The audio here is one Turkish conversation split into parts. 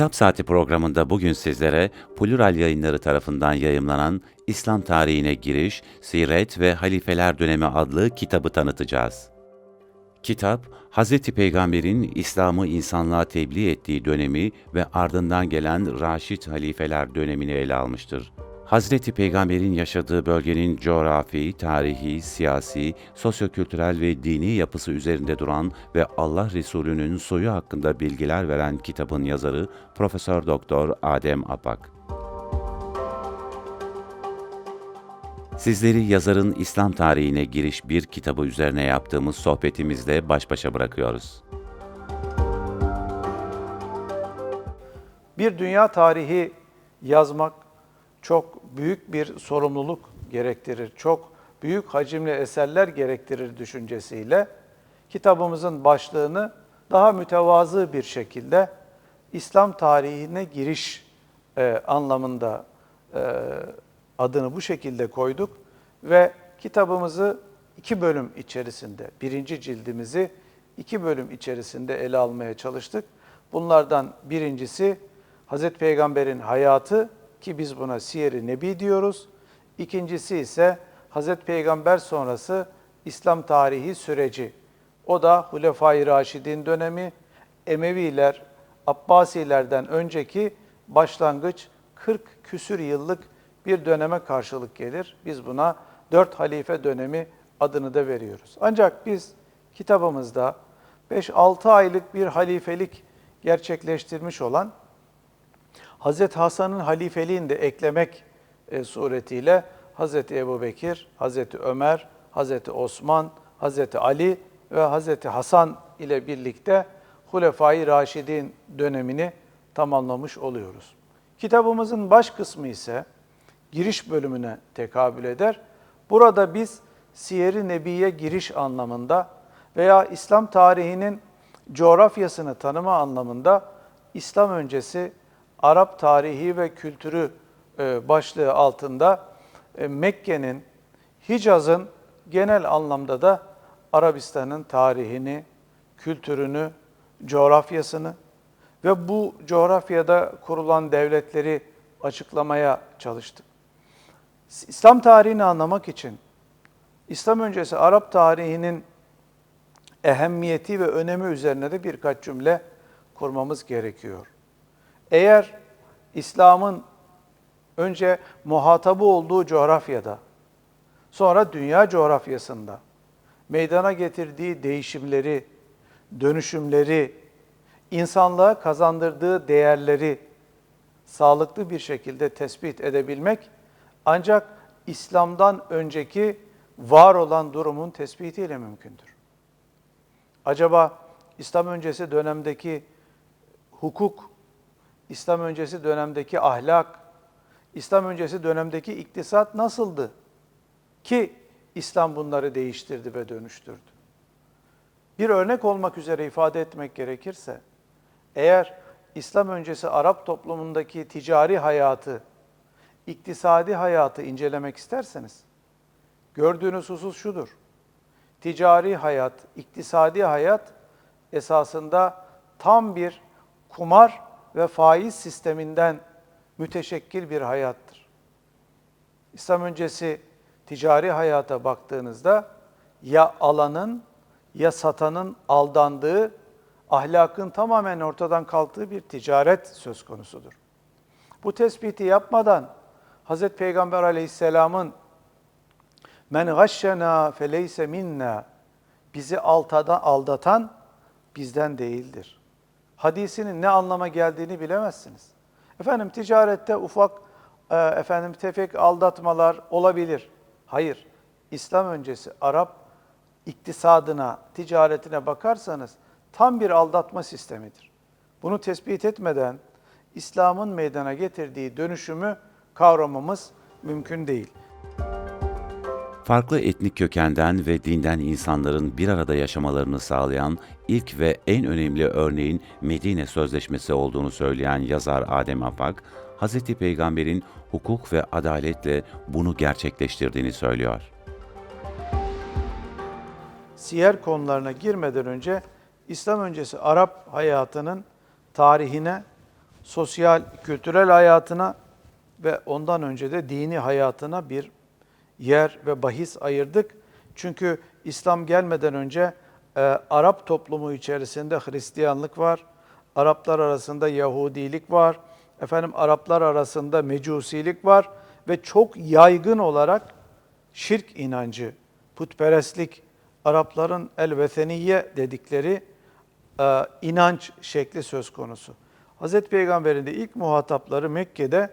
Kitap Saati programında bugün sizlere Plural Yayınları tarafından yayımlanan İslam Tarihine Giriş, Siret ve Halifeler Dönemi adlı kitabı tanıtacağız. Kitap, Hz. Peygamber'in İslam'ı insanlığa tebliğ ettiği dönemi ve ardından gelen Raşid halifeler dönemini ele almıştır. Hazreti Peygamber'in yaşadığı bölgenin coğrafi, tarihi, siyasi, sosyokültürel ve dini yapısı üzerinde duran ve Allah Resulü'nün soyu hakkında bilgiler veren kitabın yazarı Profesör Doktor Adem Apak. Sizleri yazarın İslam tarihine giriş bir kitabı üzerine yaptığımız sohbetimizle baş başa bırakıyoruz. Bir dünya tarihi yazmak çok büyük bir sorumluluk gerektirir. Çok büyük hacimli eserler gerektirir düşüncesiyle kitabımızın başlığını daha mütevazı bir şekilde İslam tarihine giriş e, anlamında e, adını bu şekilde koyduk ve kitabımızı iki bölüm içerisinde, birinci cildimizi iki bölüm içerisinde ele almaya çalıştık. Bunlardan birincisi Hazreti Peygamber'in hayatı ki biz buna siyer-i nebi diyoruz. İkincisi ise Hazreti Peygamber sonrası İslam tarihi süreci. O da Hulefai Raşidin dönemi, Emeviler, Abbasilerden önceki başlangıç 40 küsür yıllık bir döneme karşılık gelir. Biz buna dört halife dönemi adını da veriyoruz. Ancak biz kitabımızda 5-6 aylık bir halifelik gerçekleştirmiş olan Hazreti Hasan'ın halifeliğini de eklemek e, suretiyle Hazreti Ebu Bekir, Hazreti Ömer, Hazreti Osman, Hazreti Ali ve Hazreti Hasan ile birlikte Hulefai Raşidin dönemini tamamlamış oluyoruz. Kitabımızın baş kısmı ise giriş bölümüne tekabül eder. Burada biz Siyer-i Nebi'ye giriş anlamında veya İslam tarihinin coğrafyasını tanıma anlamında İslam öncesi Arap tarihi ve kültürü e, başlığı altında e, Mekke'nin, Hicaz'ın genel anlamda da Arabistan'ın tarihini, kültürünü, coğrafyasını ve bu coğrafyada kurulan devletleri açıklamaya çalıştık. İslam tarihini anlamak için İslam öncesi Arap tarihinin ehemmiyeti ve önemi üzerine de birkaç cümle kurmamız gerekiyor. Eğer İslam'ın önce muhatabı olduğu coğrafyada, sonra dünya coğrafyasında meydana getirdiği değişimleri, dönüşümleri, insanlığa kazandırdığı değerleri sağlıklı bir şekilde tespit edebilmek ancak İslam'dan önceki var olan durumun tespitiyle mümkündür. Acaba İslam öncesi dönemdeki hukuk, İslam öncesi dönemdeki ahlak, İslam öncesi dönemdeki iktisat nasıldı? Ki İslam bunları değiştirdi ve dönüştürdü. Bir örnek olmak üzere ifade etmek gerekirse, eğer İslam öncesi Arap toplumundaki ticari hayatı, iktisadi hayatı incelemek isterseniz, gördüğünüz husus şudur. Ticari hayat, iktisadi hayat esasında tam bir kumar ve faiz sisteminden müteşekkil bir hayattır. İslam öncesi ticari hayata baktığınızda ya alanın ya satanın aldandığı, ahlakın tamamen ortadan kalktığı bir ticaret söz konusudur. Bu tespiti yapmadan Hz. Peygamber aleyhisselamın men gashşena feleyse minna bizi altada aldatan bizden değildir. Hadisinin ne anlama geldiğini bilemezsiniz. Efendim ticarette ufak e, efendim tefek aldatmalar olabilir. Hayır. İslam öncesi Arap iktisadına, ticaretine bakarsanız tam bir aldatma sistemidir. Bunu tespit etmeden İslam'ın meydana getirdiği dönüşümü kavramamız mümkün değil. Farklı etnik kökenden ve dinden insanların bir arada yaşamalarını sağlayan ilk ve en önemli örneğin Medine Sözleşmesi olduğunu söyleyen yazar Adem Apak, Hz. Peygamber'in hukuk ve adaletle bunu gerçekleştirdiğini söylüyor. Siyer konularına girmeden önce İslam öncesi Arap hayatının tarihine sosyal, kültürel hayatına ve ondan önce de dini hayatına bir yer ve bahis ayırdık. Çünkü İslam gelmeden önce e, Arap toplumu içerisinde Hristiyanlık var, Araplar arasında Yahudilik var, efendim Araplar arasında Mecusilik var ve çok yaygın olarak şirk inancı, putperestlik, Arapların el-Vetheniye dedikleri e, inanç şekli söz konusu. Hazreti Peygamber'in de ilk muhatapları Mekke'de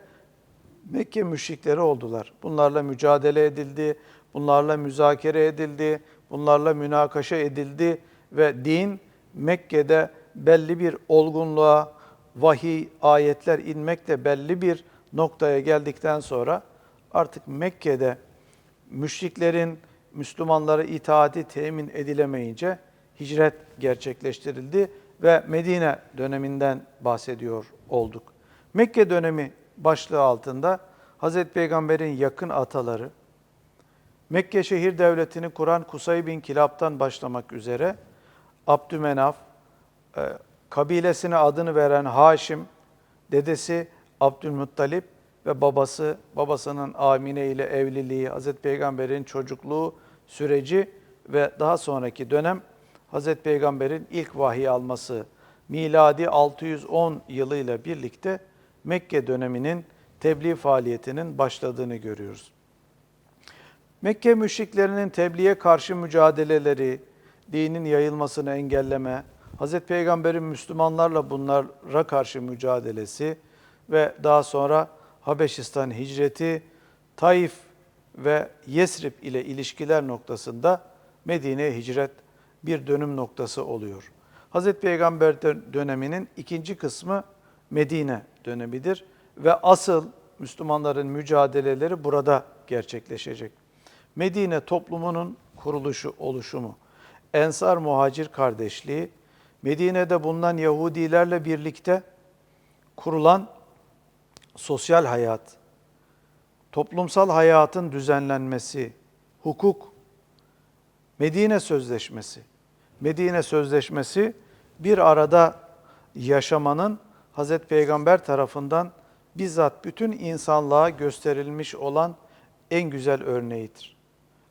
Mekke müşrikleri oldular. Bunlarla mücadele edildi, bunlarla müzakere edildi, bunlarla münakaşa edildi ve din Mekke'de belli bir olgunluğa, vahiy, ayetler inmekle belli bir noktaya geldikten sonra artık Mekke'de müşriklerin Müslümanlara itaati temin edilemeyince hicret gerçekleştirildi ve Medine döneminden bahsediyor olduk. Mekke dönemi başlığı altında Hazreti Peygamber'in yakın ataları, Mekke şehir devletini kuran Kusay bin Kilab'dan başlamak üzere Abdümenaf, e, kabilesine adını veren Haşim, dedesi Abdülmuttalip ve babası, babasının Amine ile evliliği, Hazreti Peygamber'in çocukluğu süreci ve daha sonraki dönem Hazreti Peygamber'in ilk vahiy alması miladi 610 yılıyla birlikte Mekke döneminin tebliğ faaliyetinin başladığını görüyoruz. Mekke müşriklerinin tebliğe karşı mücadeleleri, dinin yayılmasını engelleme, Hz. Peygamber'in Müslümanlarla bunlara karşı mücadelesi ve daha sonra Habeşistan hicreti, Taif ve Yesrib ile ilişkiler noktasında Medine'ye hicret bir dönüm noktası oluyor. Hz. Peygamber döneminin ikinci kısmı Medine dönemidir ve asıl Müslümanların mücadeleleri burada gerçekleşecek. Medine toplumunun kuruluşu, oluşumu, Ensar muhacir kardeşliği, Medine'de bulunan Yahudilerle birlikte kurulan sosyal hayat, toplumsal hayatın düzenlenmesi, hukuk, Medine Sözleşmesi. Medine Sözleşmesi bir arada yaşamanın Hazreti Peygamber tarafından bizzat bütün insanlığa gösterilmiş olan en güzel örneğidir.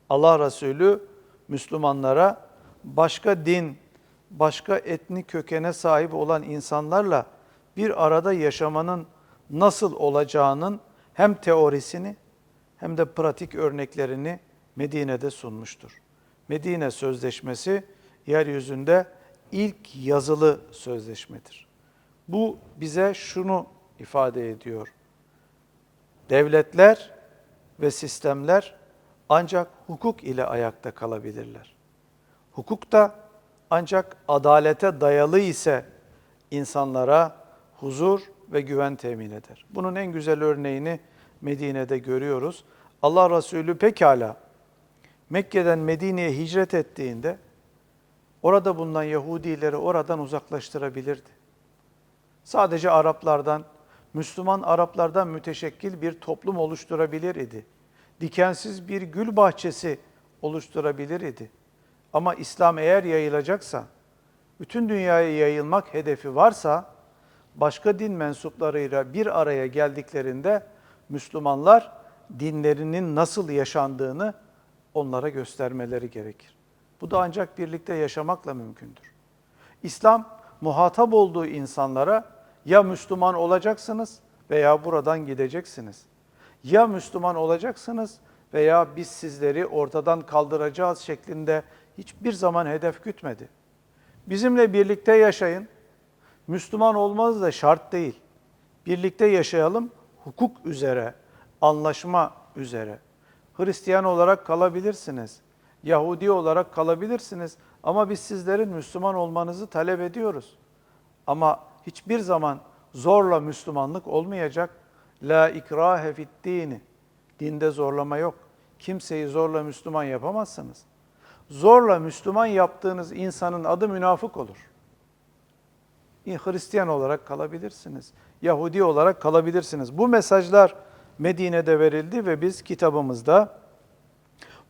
Allah Resulü Müslümanlara başka din, başka etnik kökene sahip olan insanlarla bir arada yaşamanın nasıl olacağının hem teorisini hem de pratik örneklerini Medine'de sunmuştur. Medine Sözleşmesi yeryüzünde ilk yazılı sözleşmedir. Bu bize şunu ifade ediyor. Devletler ve sistemler ancak hukuk ile ayakta kalabilirler. Hukuk da ancak adalete dayalı ise insanlara huzur ve güven temin eder. Bunun en güzel örneğini Medine'de görüyoruz. Allah Resulü pekala Mekke'den Medine'ye hicret ettiğinde orada bulunan Yahudileri oradan uzaklaştırabilirdi. Sadece Araplardan, Müslüman Araplardan müteşekkil bir toplum oluşturabilir idi. Dikensiz bir gül bahçesi oluşturabilir idi. Ama İslam eğer yayılacaksa, bütün dünyaya yayılmak hedefi varsa, başka din mensuplarıyla bir araya geldiklerinde Müslümanlar dinlerinin nasıl yaşandığını onlara göstermeleri gerekir. Bu da ancak birlikte yaşamakla mümkündür. İslam muhatap olduğu insanlara ya Müslüman olacaksınız veya buradan gideceksiniz. Ya Müslüman olacaksınız veya biz sizleri ortadan kaldıracağız şeklinde hiçbir zaman hedef gütmedi. Bizimle birlikte yaşayın. Müslüman olmanız da şart değil. Birlikte yaşayalım hukuk üzere, anlaşma üzere. Hristiyan olarak kalabilirsiniz. Yahudi olarak kalabilirsiniz. Ama biz sizlerin Müslüman olmanızı talep ediyoruz. Ama hiçbir zaman zorla Müslümanlık olmayacak. La ikrahe fid dini. Dinde zorlama yok. Kimseyi zorla Müslüman yapamazsınız. Zorla Müslüman yaptığınız insanın adı münafık olur. Hristiyan olarak kalabilirsiniz. Yahudi olarak kalabilirsiniz. Bu mesajlar Medine'de verildi ve biz kitabımızda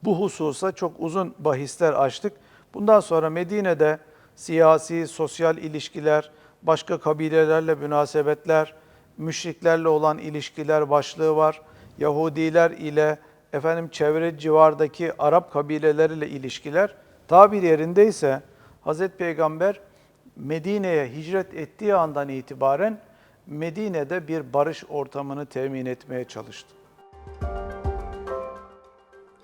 bu hususa çok uzun bahisler açtık. Bundan sonra Medine'de siyasi, sosyal ilişkiler, başka kabilelerle münasebetler, müşriklerle olan ilişkiler başlığı var. Yahudiler ile efendim çevre civardaki Arap kabileleriyle ilişkiler tabir yerindeyse Hazreti Peygamber Medine'ye hicret ettiği andan itibaren Medine'de bir barış ortamını temin etmeye çalıştı.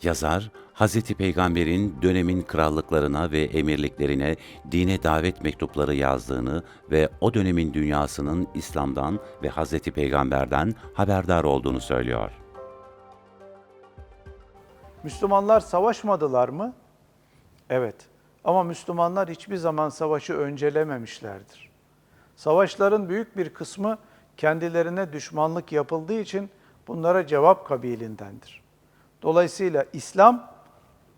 Yazar, Hazreti Peygamber'in dönemin krallıklarına ve emirliklerine dine davet mektupları yazdığını ve o dönemin dünyasının İslam'dan ve Hazreti Peygamber'den haberdar olduğunu söylüyor. Müslümanlar savaşmadılar mı? Evet. Ama Müslümanlar hiçbir zaman savaşı öncelememişlerdir. Savaşların büyük bir kısmı kendilerine düşmanlık yapıldığı için bunlara cevap kabilindendir. Dolayısıyla İslam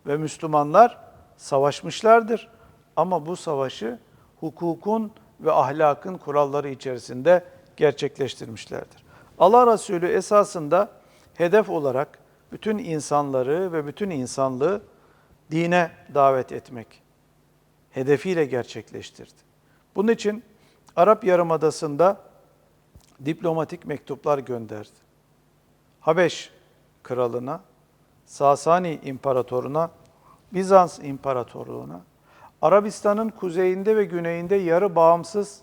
ve Müslümanlar savaşmışlardır ama bu savaşı hukukun ve ahlakın kuralları içerisinde gerçekleştirmişlerdir. Allah Resulü esasında hedef olarak bütün insanları ve bütün insanlığı dine davet etmek hedefiyle gerçekleştirdi. Bunun için Arap Yarımadası'nda diplomatik mektuplar gönderdi. Habeş kralına, Sasani imparatoruna, Bizans imparatorluğuna, Arabistan'ın kuzeyinde ve güneyinde yarı bağımsız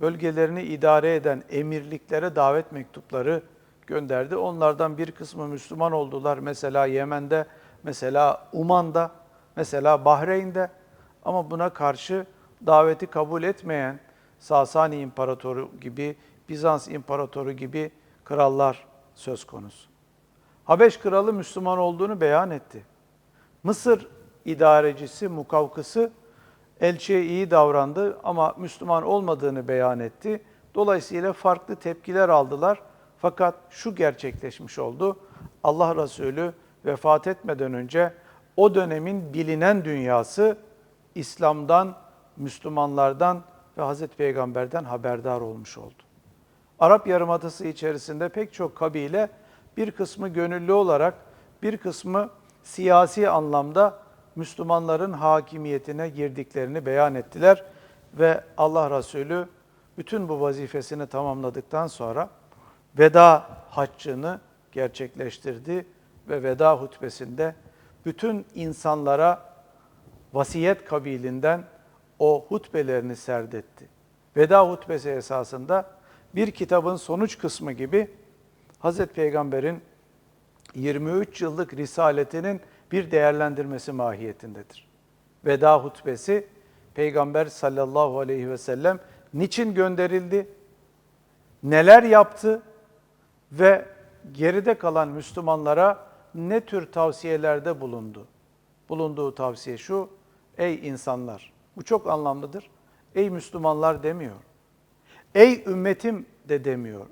bölgelerini idare eden emirliklere davet mektupları gönderdi. Onlardan bir kısmı Müslüman oldular. Mesela Yemen'de, mesela Uman'da, mesela Bahreyn'de. Ama buna karşı daveti kabul etmeyen Sasani İmparatoru gibi, Bizans İmparatoru gibi krallar söz konusu. Habeş kralı Müslüman olduğunu beyan etti. Mısır idarecisi, mukavkısı elçiye iyi davrandı ama Müslüman olmadığını beyan etti. Dolayısıyla farklı tepkiler aldılar. Fakat şu gerçekleşmiş oldu. Allah Resulü vefat etmeden önce o dönemin bilinen dünyası İslam'dan, Müslümanlardan ve Hazreti Peygamber'den haberdar olmuş oldu. Arap Yarımadası içerisinde pek çok kabile bir kısmı gönüllü olarak, bir kısmı siyasi anlamda Müslümanların hakimiyetine girdiklerini beyan ettiler ve Allah Resulü bütün bu vazifesini tamamladıktan sonra veda haccını gerçekleştirdi ve veda hutbesinde bütün insanlara vasiyet kabilinden o hutbelerini serdetti. Veda hutbesi esasında bir kitabın sonuç kısmı gibi Hazreti Peygamber'in 23 yıllık risaletinin bir değerlendirmesi mahiyetindedir. Veda hutbesi Peygamber sallallahu aleyhi ve sellem niçin gönderildi, neler yaptı ve geride kalan Müslümanlara ne tür tavsiyelerde bulundu? Bulunduğu tavsiye şu, ey insanlar, bu çok anlamlıdır. Ey Müslümanlar demiyor. Ey ümmetim de demiyor.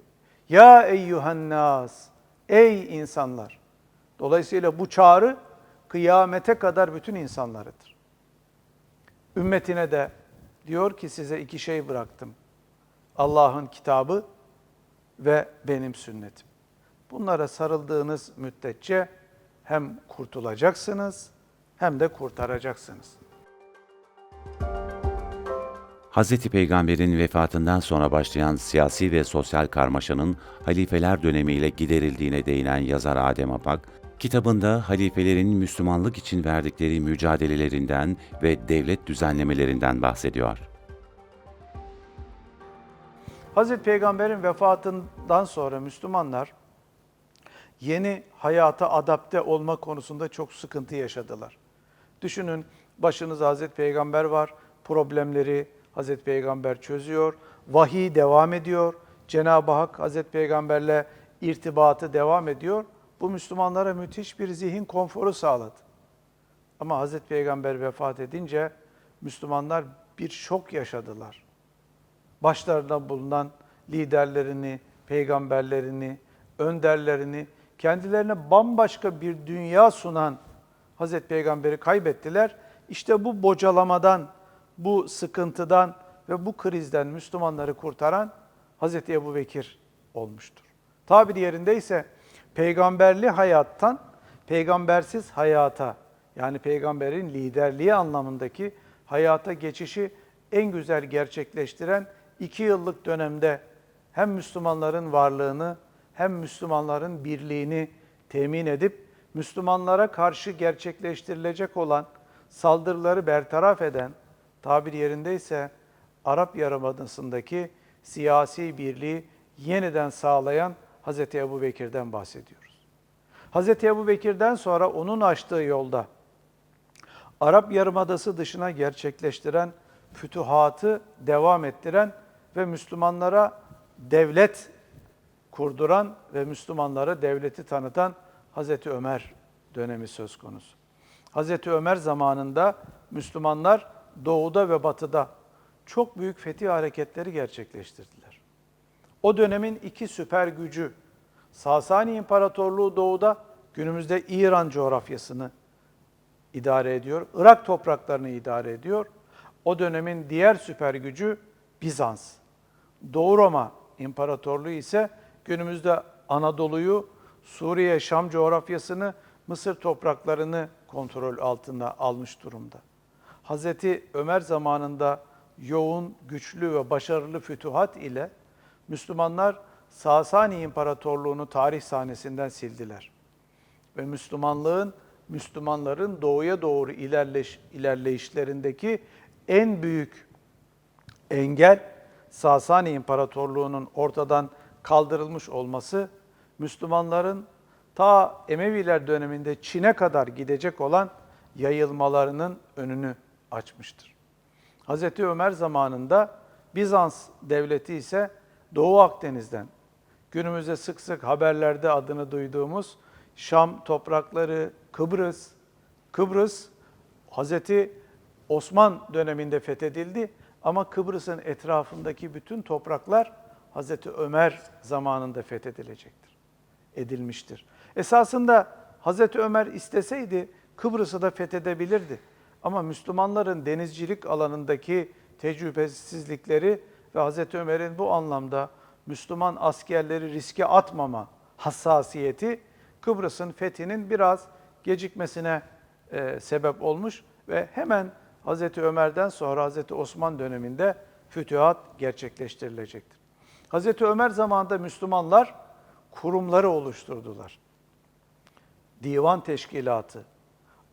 Ya eyyühen nas, ey insanlar. Dolayısıyla bu çağrı kıyamete kadar bütün insanlarıdır. Ümmetine de diyor ki size iki şey bıraktım. Allah'ın kitabı ve benim sünnetim. Bunlara sarıldığınız müddetçe hem kurtulacaksınız hem de kurtaracaksınız. Hazreti Peygamber'in vefatından sonra başlayan siyasi ve sosyal karmaşanın halifeler dönemiyle giderildiğine değinen yazar Adem Apak, kitabında halifelerin Müslümanlık için verdikleri mücadelelerinden ve devlet düzenlemelerinden bahsediyor. Hazreti Peygamber'in vefatından sonra Müslümanlar yeni hayata adapte olma konusunda çok sıkıntı yaşadılar. Düşünün başınızda Hazreti Peygamber var, problemleri Hazreti Peygamber çözüyor, vahiy devam ediyor, Cenab-ı Hak Hazreti Peygamberle irtibatı devam ediyor. Bu Müslümanlara müthiş bir zihin konforu sağladı. Ama Hazreti Peygamber vefat edince Müslümanlar bir şok yaşadılar. Başlarında bulunan liderlerini, peygamberlerini, önderlerini, kendilerine bambaşka bir dünya sunan Hazreti Peygamber'i kaybettiler. İşte bu bocalamadan, bu sıkıntıdan ve bu krizden Müslümanları kurtaran Hazreti Ebu Bekir olmuştur. Tabiri yerindeyse peygamberli hayattan peygambersiz hayata yani peygamberin liderliği anlamındaki hayata geçişi en güzel gerçekleştiren iki yıllık dönemde hem Müslümanların varlığını hem Müslümanların birliğini temin edip Müslümanlara karşı gerçekleştirilecek olan saldırıları bertaraf eden, tabir yerindeyse Arap Yarımadası'ndaki siyasi birliği yeniden sağlayan Hz. Ebu Bekir'den bahsediyoruz. Hz. Ebu Bekir'den sonra onun açtığı yolda Arap Yarımadası dışına gerçekleştiren fütuhatı devam ettiren ve Müslümanlara devlet kurduran ve Müslümanlara devleti tanıtan Hazreti Ömer dönemi söz konusu. Hazreti Ömer zamanında Müslümanlar doğuda ve batıda çok büyük fetih hareketleri gerçekleştirdiler. O dönemin iki süper gücü Sasani İmparatorluğu doğuda günümüzde İran coğrafyasını idare ediyor. Irak topraklarını idare ediyor. O dönemin diğer süper gücü Bizans. Doğu Roma İmparatorluğu ise günümüzde Anadolu'yu, Suriye, Şam coğrafyasını, Mısır topraklarını kontrol altına almış durumda. Hazreti Ömer zamanında yoğun, güçlü ve başarılı fütuhat ile Müslümanlar Sasani İmparatorluğunu tarih sahnesinden sildiler. Ve Müslümanlığın, Müslümanların doğuya doğru ilerleş, ilerleyişlerindeki en büyük engel Sasani İmparatorluğu'nun ortadan kaldırılmış olması Müslümanların ta Emeviler döneminde Çin'e kadar gidecek olan yayılmalarının önünü açmıştır. Hz. Ömer zamanında Bizans devleti ise Doğu Akdeniz'den günümüzde sık sık haberlerde adını duyduğumuz Şam toprakları, Kıbrıs, Kıbrıs Hazreti Osman döneminde fethedildi ama Kıbrıs'ın etrafındaki bütün topraklar Hazreti Ömer zamanında fethedilecektir. Edilmiştir. Esasında Hazreti Ömer isteseydi Kıbrıs'ı da fethedebilirdi. Ama Müslümanların denizcilik alanındaki tecrübesizlikleri ve Hazreti Ömer'in bu anlamda Müslüman askerleri riske atmama hassasiyeti Kıbrıs'ın fethinin biraz gecikmesine e, sebep olmuş ve hemen Hazreti Ömer'den sonra Hazreti Osman döneminde fütühat gerçekleştirilecektir. Hazreti Ömer zamanında Müslümanlar kurumları oluşturdular. Divan teşkilatı,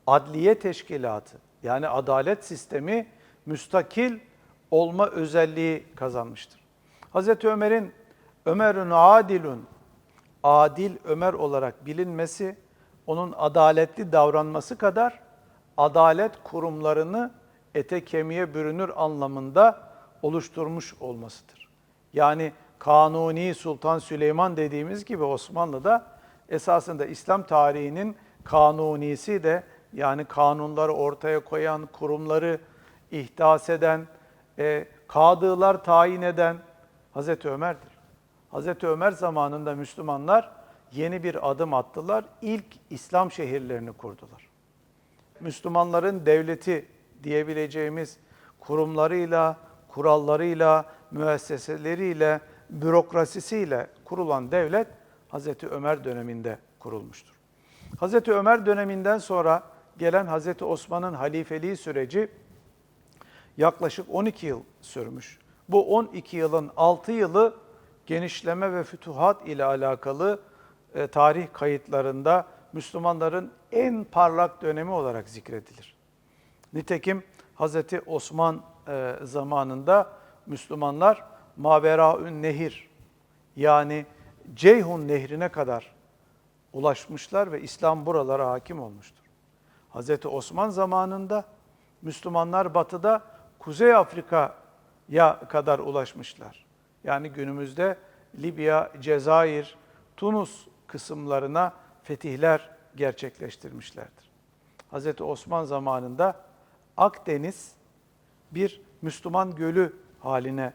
adliye teşkilatı yani adalet sistemi müstakil olma özelliği kazanmıştır. Hazreti Ömer'in Ömer'ün adilun adil Ömer olarak bilinmesi onun adaletli davranması kadar adalet kurumlarını ete kemiğe bürünür anlamında oluşturmuş olmasıdır. Yani Kanuni Sultan Süleyman dediğimiz gibi Osmanlı'da esasında İslam tarihinin kanunisi de yani kanunları ortaya koyan, kurumları ihdas eden, e, kadılar tayin eden Hazreti Ömer'dir. Hazreti Ömer zamanında Müslümanlar yeni bir adım attılar. İlk İslam şehirlerini kurdular. Müslümanların devleti diyebileceğimiz kurumlarıyla, kurallarıyla, müesseseleriyle, bürokrasisiyle kurulan devlet Hazreti Ömer döneminde kurulmuştur. Hazreti Ömer döneminden sonra gelen Hazreti Osman'ın halifeliği süreci yaklaşık 12 yıl sürmüş. Bu 12 yılın 6 yılı genişleme ve fütuhat ile alakalı e, tarih kayıtlarında Müslümanların en parlak dönemi olarak zikredilir. Nitekim Hazreti Osman e, zamanında Müslümanlar Maveraün Nehir yani Ceyhun Nehri'ne kadar ulaşmışlar ve İslam buralara hakim olmuştur. Hazreti Osman zamanında Müslümanlar batıda Kuzey Afrika'ya kadar ulaşmışlar. Yani günümüzde Libya, Cezayir, Tunus kısımlarına fetihler gerçekleştirmişlerdir. Hz. Osman zamanında Akdeniz bir Müslüman gölü haline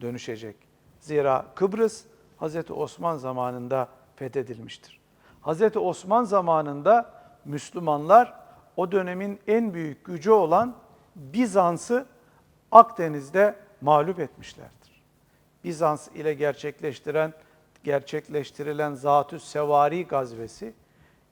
dönüşecek. Zira Kıbrıs Hz. Osman zamanında fethedilmiştir. Hz. Osman zamanında Müslümanlar o dönemin en büyük gücü olan Bizans'ı Akdeniz'de mağlup etmişlerdir. Bizans ile gerçekleştiren gerçekleştirilen Zatü Sevari gazvesi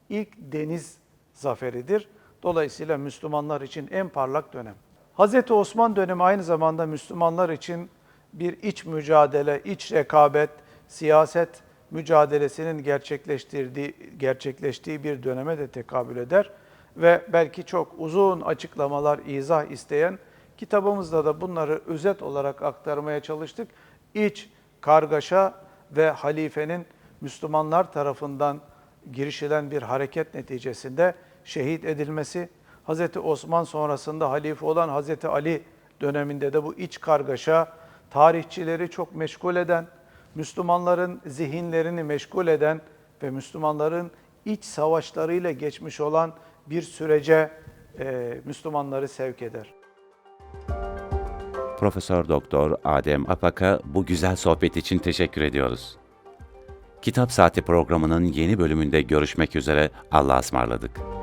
ilk deniz zaferidir. Dolayısıyla Müslümanlar için en parlak dönem. Hz. Osman dönemi aynı zamanda Müslümanlar için bir iç mücadele, iç rekabet, siyaset mücadelesinin gerçekleştirdiği gerçekleştiği bir döneme de tekabül eder ve belki çok uzun açıklamalar, izah isteyen kitabımızda da bunları özet olarak aktarmaya çalıştık. İç kargaşa ve halifenin Müslümanlar tarafından girişilen bir hareket neticesinde şehit edilmesi, Hz. Osman sonrasında halife olan Hz. Ali döneminde de bu iç kargaşa tarihçileri çok meşgul eden, Müslümanların zihinlerini meşgul eden ve Müslümanların iç savaşlarıyla geçmiş olan bir sürece e, Müslümanları sevk eder. Profesör Doktor Adem Apak'a bu güzel sohbet için teşekkür ediyoruz. Kitap Saati programının yeni bölümünde görüşmek üzere. Allah'a ısmarladık.